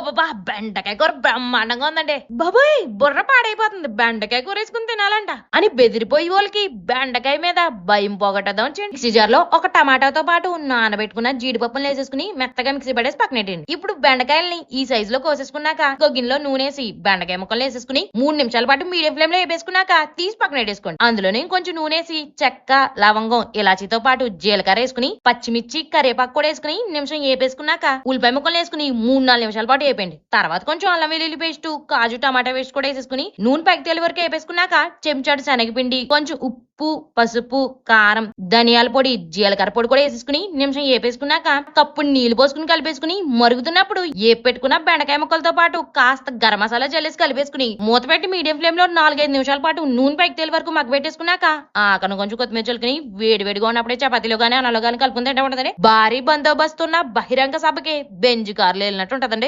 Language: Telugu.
అబ్బబ్బబ్బా బెండకాయ కూర బ్రహ్మాండంగా ఉందండి. బాబోయ్ బుర్ర పాడైపోతుంది. బెండకాయ కూర వేసుకుని తినాలంట. అని బెదిరిపోయి వాళ్ళకి బెండకాయ మీద భయం పోగొట్టదాం చేయండి. మిక్సీ జార్లో ఒక టమాటాతో పాటు నానబెట్టుకున్న జీడిపప్పులు వేసేసుకుని మెత్తగా మిక్సీ పడేసి పక్కనెట్టండి ఇప్పుడు బెండకాయల్ని ఈ సైజ్లో కోసేసుకున్నాక ఒక గిన్నెలో నూనెసి బెండకాయ ముక్కలు వేసేసుకుని మూడు నిమిషాల పాటు మీడియం ఫ్లేమ్లో వేపేసుకున్నాక తీసి పక్కనెట్టేసుకోండి అందులోనే కొంచెం నూనెసి చెక్క లవంగం ఇలాచీతో పాటు జీలకర్ర వేసుకుని పచ్చిమిర్చి కరివేపాకు కూడా వేసుకుని నిమిషం వేపేసుకున్నాక ఉల్లిపాయ ముక్కలు వేసుకుని మూడు నాలుగు నిమిషాల పాటు వేపండి తర్వాత కొంచెం అల్లం వెల్లుల్లి పేస్ట్ కాజు టమాటా పేస్ట్ కూడా వేసేసుకుని నూనె పైకి వరకు వేపేసుకున్నాక చెంచాడు శనగపిండి కొంచెం ఉప్పు పసుపు కారం ధనియాల పొడి జీలకర్ర పొడి కూడా వేసేసుకుని నిమిషం వేపేసుకున్నాక కప్పు నీళ్ళు పోసుకుని కలిపేసుకుని మరుగుతున్నప్పుడు ఏ పెట్టుకున్న బెండకాయ ముక్కలతో పాటు కాస్త గరం మసాలా జల్లేసి కలిపేసుకుని మూత పెట్టి మీడియం ఫ్లేమ్లో నాలుగైదు నిమిషాల పాటు నూనె పైకి తేలి వరకు మగ్గ పెట్టేసుకున్నాక ఆకను కొంచెం కొత్తిమీర చల్లుకుని వేడి వేడిగా ఉన్నప్పుడే చపాతీలో గానీ అన్నలో గానీ కలుపుకుంటే తింటే భారీ బందోబస్తు ఉన్న బహిరంగ సభకి బెంజ్ కార్లు వెళ్ళినట్టు ఉంటదండి.